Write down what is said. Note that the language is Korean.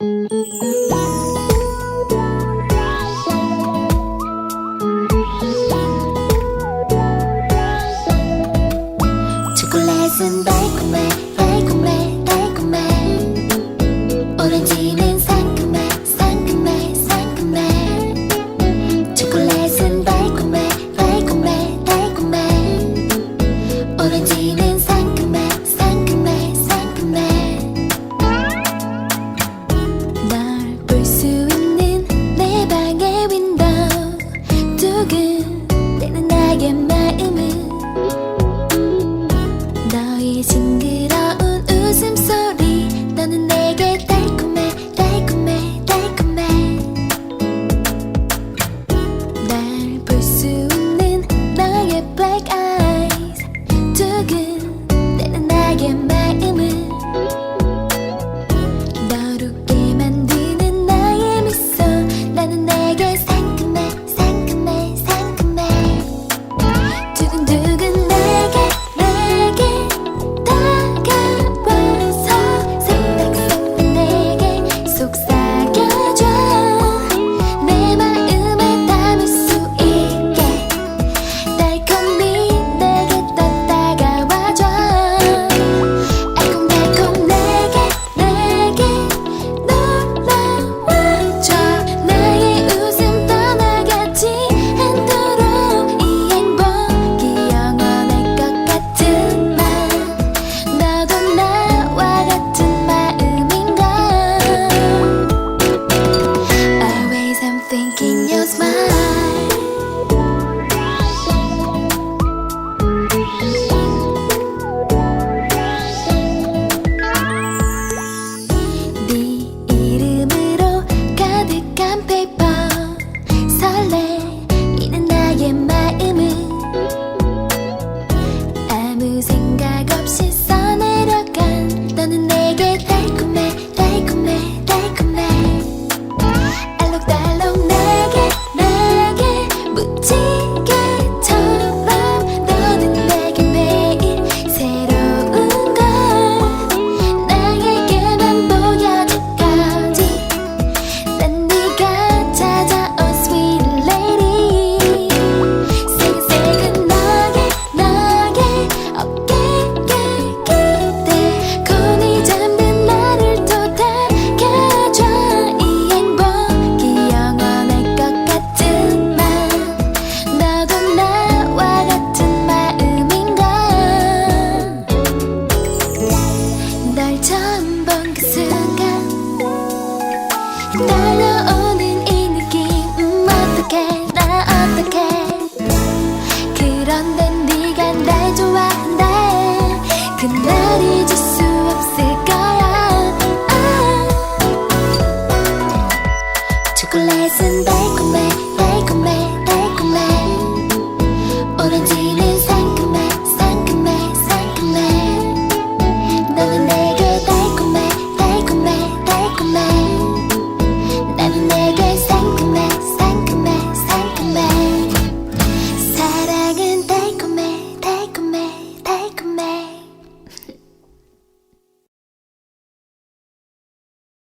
Took a lesson back. 싱그러운 웃음소리. 나는 내 그날이 줄 수 없을 거야. 아. 초콜릿은 달콤해.